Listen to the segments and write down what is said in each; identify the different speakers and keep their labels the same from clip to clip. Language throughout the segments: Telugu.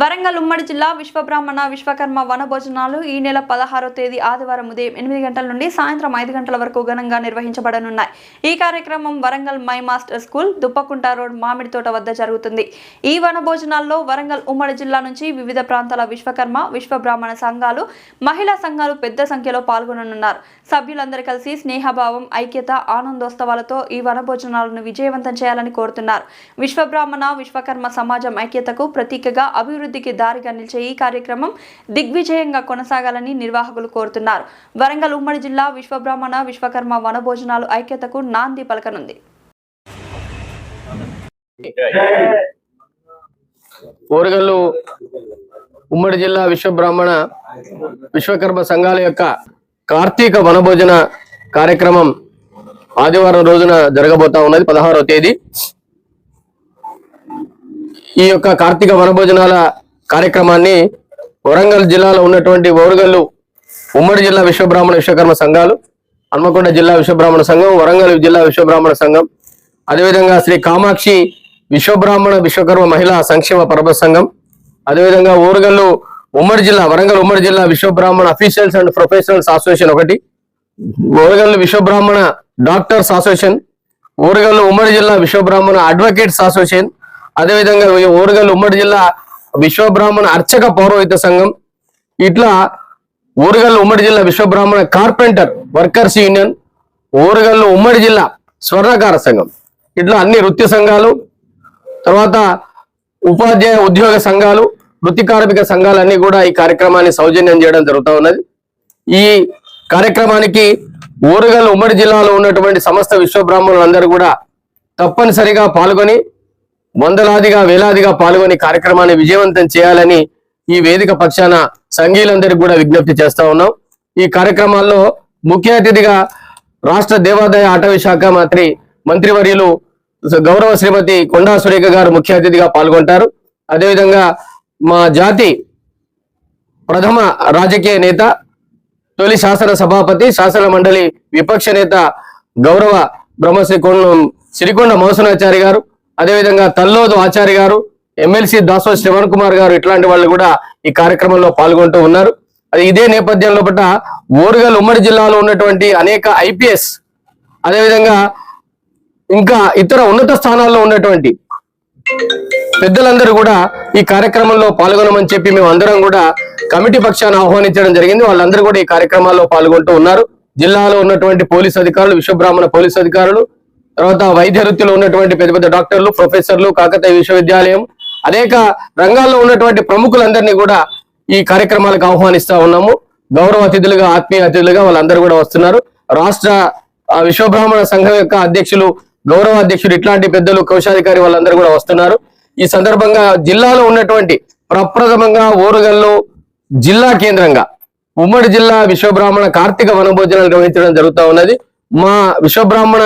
Speaker 1: వరంగల్ ఉమ్మడి జిల్లా విశ్వబ్రాహ్మణ విశ్వకర్మ వనభోజనాలు ఈ నెల పదహారో తేదీ ఆదివారం ఉదయం ఎనిమిది గంటల నుండి సాయంత్రం ఐదు గంటల వరకు ఘనంగా నిర్వహించబడనున్నాయి. ఈ కార్యక్రమం Warangal my master school Duppakunta road మామిడి తోట వద్ద జరుగుతుంది. ఈ వనభోజనాల్లో వరంగల్ ఉమ్మడి జిల్లా నుంచి వివిధ ప్రాంతాల విశ్వకర్మ విశ్వబ్రాహ్మణ సంఘాలు మహిళా సంఘాలు పెద్ద సంఖ్యలో పాల్గొననున్నారు. సభ్యులందరూ కలిసి స్నేహభావం ఐక్యత ఆనందోత్సవాలతో ఈ వనభోజనాలను విజయవంతం చేయాలని కోరుతున్నారు. విశ్వబ్రాహ్మణ విశ్వకర్మ సమాజం ఐక్యతకు ప్రతీకగా అభివృద్ధికి దారిగా నిలిచే ఈ కార్యక్రమం దిగ్విజయంగా కొనసాగాలని నిర్వాహకులు కోరుతున్నారు. వరంగల్ ఉమ్మడి జిల్లా విశ్వబ్రాహ్మణ విశ్వకర్మ వనభోజనాలు ఐక్యతకు నాంది పలకనుంది.
Speaker 2: ఊరగల్లు ఉమ్మడి జిల్లా విశ్వబ్రాహ్మణ విశ్వకర్మ సంఘాల యొక్క కార్తీక వనభోజన కార్యక్రమం ఆదివారం రోజున జరగబోతా ఉన్నది పదహారవ తేదీ. ఈ యొక్క కార్తీక వనభోజనాల కార్యక్రమాన్ని వరంగల్ జిల్లాలో ఉన్నటువంటి ఓరుగల్లు ఉమ్మడి జిల్లా విశ్వబ్రాహ్మణ విశ్వకర్మ సంఘాలు హన్మకొండ జిల్లా విశ్వబ్రాహ్మణ సంఘం వరంగల్ జిల్లా విశ్వబ్రాహ్మణ సంఘం అదేవిధంగా శ్రీ కామాక్షి విశ్వబ్రాహ్మణ విశ్వకర్మ మహిళా సంక్షేమ పరమ సంఘం అదేవిధంగా ఓరుగల్లు ఉమ్మడి జిల్లా వరంగల్ ఉమ్మడి జిల్లా Vishwabrahmana officials and professionals association ఒకటి ఓరుగల్లు విశ్వబ్రాహ్మణ డాక్టర్స్ అసోసియేషన్ ఓరుగల్లు ఉమ్మడి జిల్లా విశ్వబ్రాహ్మణ అడ్వకేట్స్ అసోసియేషన్ అదేవిధంగా ఓరుగల్లు ఉమ్మడి జిల్లా విశ్వబ్రాహ్మణ అర్చక పౌరోహిత సంఘం ఇట్లా ఊరగల్లు ఉమ్మడి జిల్లా Vishwabrahmana carpenter workers union Uragallu ఉమ్మడి జిల్లా స్వర్ణకార సంఘం. ఇట్లా అన్ని వృత్తి సంఘాలు తర్వాత ఉపాధ్యాయ ఉద్యోగ సంఘాలు వృత్తి కార్మిక సంఘాలన్నీ కూడా ఈ కార్యక్రమాన్ని సౌజన్యం చేయడం జరుగుతూ ఉన్నది. ఈ కార్యక్రమానికి ఊరగల్లు ఉమ్మడి జిల్లాలో ఉన్నటువంటి సమస్త విశ్వబ్రాహ్మణులందరూ కూడా తప్పనిసరిగా పాల్గొని వందలాదిగా వేలాదిగా పాల్గొని కార్యక్రమాన్ని విజయవంతం చేయాలని ఈ వేదిక పక్షాన సంఘీయులందరికీ కూడా విజ్ఞప్తి చేస్తా ఉన్నాం. ఈ కార్యక్రమాల్లో ముఖ్య అతిథిగా రాష్ట్ర దేవాదాయ అటవీ శాఖ మంత్రి మంత్రివర్యులు గౌరవ శ్రీమతి కొండా సురేఖ గారు ముఖ్య అతిథిగా పాల్గొంటారు. అదేవిధంగా మా జాతి ప్రథమ రాజకీయ నేత తొలి శాసన సభాపతి శాసన మండలి విపక్ష నేత గౌరవ బ్రహ్మశ్రీ కొండ సిరికొండ మోసనాచారి గారు అదేవిధంగా తల్లోదు ఆచారి గారు ఎమ్మెల్సీ దాసో శ్రవణ్ కుమార్ గారు ఇట్లాంటి వాళ్ళు కూడా ఈ కార్యక్రమంలో పాల్గొంటూ ఉన్నారు. అది ఇదే నేపథ్యంలో పట్ల ఓరుగల్ ఉమ్మడి జిల్లాలో ఉన్నటువంటి అనేక ఐపీఎస్ అదేవిధంగా ఇంకా ఇతర ఉన్నత స్థానాల్లో ఉన్నటువంటి పెద్దలందరూ కూడా ఈ కార్యక్రమంలో పాల్గొనమని చెప్పి మేము అందరం కూడా కమిటీ పక్షాన్ని ఆహ్వానించడం జరిగింది. వాళ్ళందరూ కూడా ఈ కార్యక్రమాల్లో పాల్గొంటూ ఉన్నారు. జిల్లాలో ఉన్నటువంటి పోలీస్ అధికారులు విశ్వబ్రాహ్మణ పోలీస్ అధికారులు తర్వాత వైద్య వృత్తిలో ఉన్నటువంటి పెద్ద పెద్ద డాక్టర్లు ప్రొఫెసర్లు కాకతీయ విశ్వవిద్యాలయం అనేక రంగాల్లో ఉన్నటువంటి ప్రముఖులందరినీ కూడా ఈ కార్యక్రమాలకు ఆహ్వానిస్తా ఉన్నాము. గౌరవ అతిథులుగా ఆత్మీయ అతిథులుగా వాళ్ళందరూ కూడా వస్తున్నారు. రాష్ట్ర విశ్వబ్రాహ్మణ సంఘం యొక్క అధ్యక్షులు గౌరవ అధ్యక్షులు ఇట్లాంటి పెద్దలు కోశాధికారి వాళ్ళందరూ కూడా వస్తున్నారు. ఈ సందర్భంగా జిల్లాలో ఉన్నటువంటి ప్రప్రథమంగా ఊరగల్లు జిల్లా కేంద్రంగా ఉమ్మడి జిల్లా విశ్వబ్రాహ్మణ కార్తీక వనభోజనాలు నిర్వహించడం జరుగుతూ ఉన్నది. మా విశ్వబ్రాహ్మణ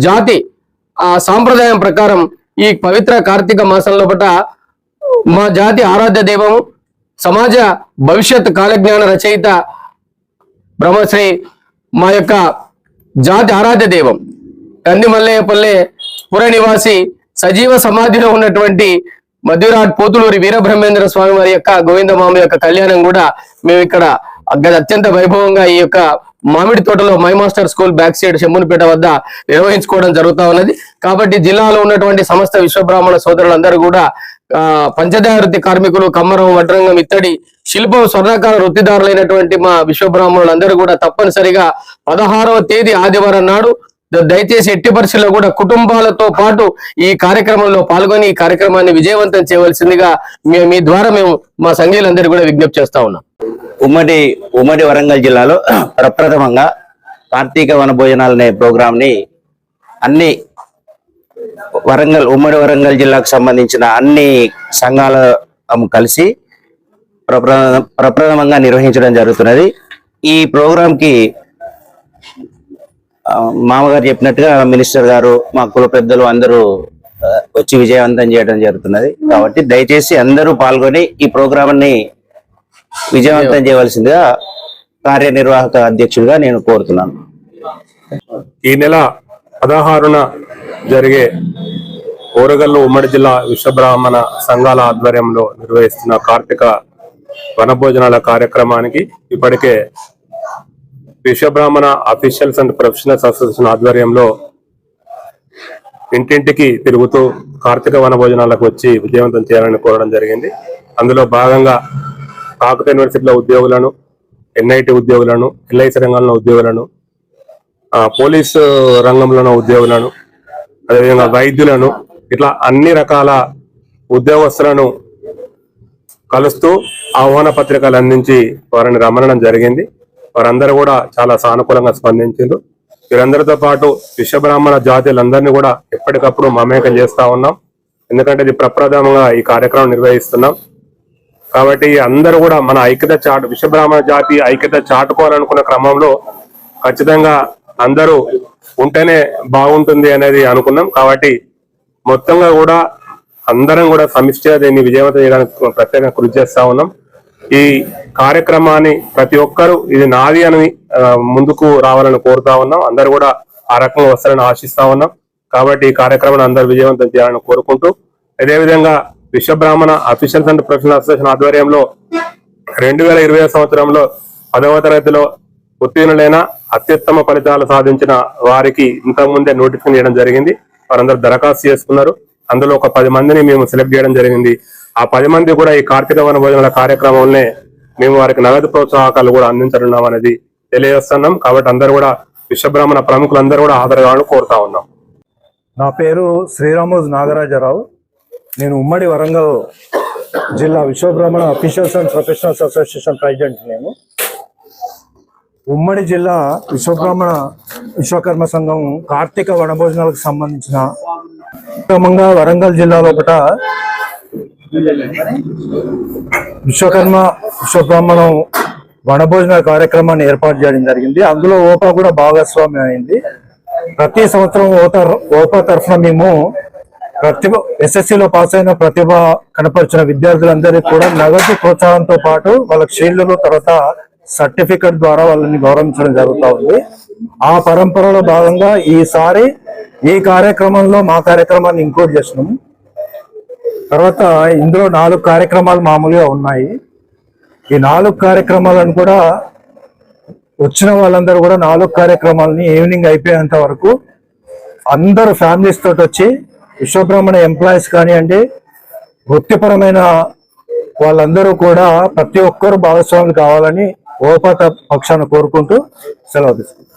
Speaker 2: జాతి ఆ సాంప్రదాయం ప్రకారం ఈ పవిత్ర కార్తీక మాసంలో పట మా జాతి ఆరాధ్య దైవము సమాజ భవిష్యత్ కాలజ్ఞాన రచయిత బ్రహ్మశ్రీ మా యొక్క జాతి ఆరాధ్య దైవం. కంది మల్లయ్యపల్లె పుర నివాసి సజీవ సమాధిలో ఉన్నటువంటి మధ్యరాట్ పోతులూరి వీరబ్రహ్మేంద్ర స్వామి వారి యొక్క గోవిందమామ యొక్క కళ్యాణం కూడా మేము ఇక్కడ అత్యంత వైభవంగా ఈ యొక్క మామిడి తోటలో my master school back side Shambhunipeta వద్ద నిర్వహించుకోవడం జరుగుతా ఉన్నది. కాబట్టి జిల్లాలో ఉన్నటువంటి సమస్త విశ్వబ్రాహ్మణ సోదరులందరూ కూడా ఆ, పంచదార వృత్తి కార్మికులు కమ్మరం వడ్రంగం ఇత్తడి శిల్పం స్వర్ణకార వృత్తిదారులైనటువంటి మా విశ్వబ్రాహ్మణులందరూ కూడా తప్పనిసరిగా పదహారవ తేదీ ఆదివారం నాడు దయచేసి ఎట్టి పరిస్థితుల్లో కూడా కుటుంబాలతో పాటు ఈ కార్యక్రమంలో పాల్గొని ఈ కార్యక్రమాన్ని విజయవంతం చేయవలసిందిగా మీ ద్వారా మేము మా సంఘీయులందరూ కూడా విజ్ఞప్తి చేస్తా ఉన్నాం.
Speaker 3: ఉమ్మడి ఉమ్మడి వరంగల్ జిల్లాలో ప్రప్రథమంగా కార్తీక వన భోజనాలు అనే ప్రోగ్రాంని అన్ని వరంగల్ ఉమ్మడి వరంగల్ జిల్లాకు సంబంధించిన అన్ని సంఘాల కలిసి ప్రప్ర ప్రప్రథమంగా నిర్వహించడం జరుగుతున్నది. ఈ ప్రోగ్రాంకి మామగారు చెప్పినట్టుగా మినిస్టర్ గారు మా కుల పెద్దలు అందరూ వచ్చి విజయవంతం చేయడం జరుగుతున్నది. కాబట్టి దయచేసి అందరూ పాల్గొని ఈ ప్రోగ్రామ్ని విజయవంతం చేయవలసిందిగా కార్యనిర్వాహక అధ్యక్షుడిగా నేను కోరుతున్నాను.
Speaker 4: ఈ నెల పదహారున జరిగే ఓరగల్లు ఉమ్మడి జిల్లా విశ్వబ్రాహ్మణ సంఘాల ఆధ్వర్యంలో నిర్వహిస్తున్న కార్తీక వనభోజనాల కార్యక్రమానికి ఇప్పటికే Vishwabrahmana officials and professionals association ఆధ్వర్యంలో ఇంటింటికి తిరుగుతూ కార్తీక వనభోజనాలకు వచ్చి విజయవంతం చేయాలని కోరడం జరిగింది. అందులో భాగంగా కాకత యూనివర్సిటీలో ఉద్యోగులను ఎన్ఐటి ఉద్యోగులను ఎల్ఐసి రంగంలో ఉద్యోగులను పోలీసు పోలీసు ఉన్న ఉద్యోగులను అదేవిధంగా వైద్యులను ఇట్లా అన్ని రకాల ఉద్యోగస్తులను కలుస్తూ ఆహ్వాన పత్రికలు అందించి వారిని రమ్మనడం జరిగింది. వారందరూ కూడా చాలా సానుకూలంగా స్పందించారు వీరందరితో పాటు విశ్వబ్రాహ్మణ జాతీయులందరినీ కూడా ఎప్పటికప్పుడు మమేకం చేస్తా ఉన్నాం. ఎందుకంటే ఇది ప్రప్రథమంగా ఈ కార్యక్రమం నిర్వహిస్తున్నాం. కాబట్టి అందరూ కూడా మన ఐక్యత చాటు విశ్వబ్రాహ్మణ జాతి ఐక్యత చాటుకోవాలనుకున్న క్రమంలో ఖచ్చితంగా అందరూ ఉంటేనే బాగుంటుంది అనేది అనుకున్నాం. కాబట్టి మొత్తంగా కూడా అందరం కూడా సమిష్టిగా దీన్ని విజయవంతం చేయడానికి ప్రత్యేకంగా కృషి చేస్తా ఉన్నాం. ఈ కార్యక్రమాన్ని ప్రతి ఒక్కరూ ఇది నాది అని ముందుకు రావాలని కోరుతా ఉన్నాం. అందరూ కూడా ఆ రకంగా వస్తారని ఆశిస్తా ఉన్నాం. కాబట్టి ఈ కార్యక్రమాన్ని అందరూ విజయవంతం చేయాలని కోరుకుంటూ అదేవిధంగా Vishwabrahmana officials and professional association ఆధ్వర్యంలో రెండు వేల ఇరవై సంవత్సరంలో పదవ తరగతిలో ఉత్తీర్ణులైన అత్యుత్తమ ఫలితాలు సాధించిన వారికి ఇంతకుముందే నోటిఫికేషన్ చేయడం జరిగింది. వారందరూ దరఖాస్తు చేసుకున్నారు. అందులో ఒక పది మందిని మేము సెలెక్ట్ చేయడం జరిగింది. ఆ పది మంది కూడా ఈ కార్తీక వన భోజనాల కార్యక్రమంలోనే మేము వారికి నగదు ప్రోత్సాహకాలు కూడా అందించనున్నాం అనేది తెలియజేస్తున్నాం. కాబట్టి అందరూ కూడా విశ్వబ్రాహ్మణ ప్రముఖులందరూ కూడా హాజరుగాలని కోరుతా ఉన్నాం.
Speaker 5: నా పేరు శ్రీరామోజు నాగరాజరావు. నేను ఉమ్మడి వరంగల్ జిల్లా Vishwabrahmana officials and professionals association president నేను. ఉమ్మడి జిల్లా విశ్వబ్రాహ్మణ విశ్వకర్మ సంఘం కార్తీక వనభోజనాలకు సంబంధించిన క్రమంగా వరంగల్ జిల్లాలో ఒకట విశ్వకర్మ విశ్వబ్రాహ్మణం వనభోజన కార్యక్రమాన్ని ఏర్పాటు చేయడం జరిగింది. అందులో ఓపా కూడా భాగస్వామ్యం అయింది. ప్రతి సంవత్సరం ఓట ఓపా తరఫున మేము ప్రతిభ ఎస్ఎస్సిలో పాస్ అయిన ప్రతిభ కనపరిచిన విద్యార్థులందరికీ కూడా నగదు ప్రోత్సాహంతో పాటు వాళ్ళ షీల్డ్లు తర్వాత సర్టిఫికెట్ ద్వారా వాళ్ళని గౌరవించడం జరుగుతూ ఉంది. ఆ పరంపరలో భాగంగా ఈసారి ఈ కార్యక్రమంలో మా కార్యక్రమాన్ని ఇంక్లూడ్ చేసినాము తర్వాత ఇందులో నాలుగు కార్యక్రమాలు మామూలుగా ఉన్నాయి. ఈ నాలుగు కార్యక్రమాలను కూడా వచ్చిన వాళ్ళందరూ కూడా నాలుగు కార్యక్రమాలని ఈవినింగ్ అయిపోయేంత వరకు అందరూ ఫ్యామిలీస్ తోటి వచ్చి విశ్వబ్రహ్మణ ఎంప్లాయీస్ కానివ్వండి వృత్తిపరమైన వాళ్ళందరూ కూడా ప్రతి ఒక్కరు భాగస్వాములు కావాలని ఓపాత పక్షాన్ని కోరుకుంటూ సెలవు తీసుకుంటాం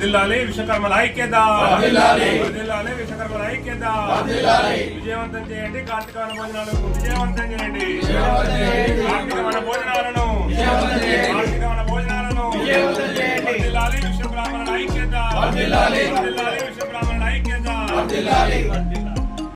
Speaker 4: వర్దిల్లాలి విశ్వకర్మల ఐక్యత. వర్దిల్లాలి విశ్వకర్మల ఐక్యత. విజయవంతం చేయండి కార్తీక వన భోజనాలను విజయవంతం చేయండి. కార్తీక వన భోజనాలను కార్తీక వన భోజనాలను వర్దిల్లాలి విశ్వబ్రాహ్మణుల ఐక్యత. వర్దిల్లాలి విశ్వబ్రాహ్మణుల ఐక్యత.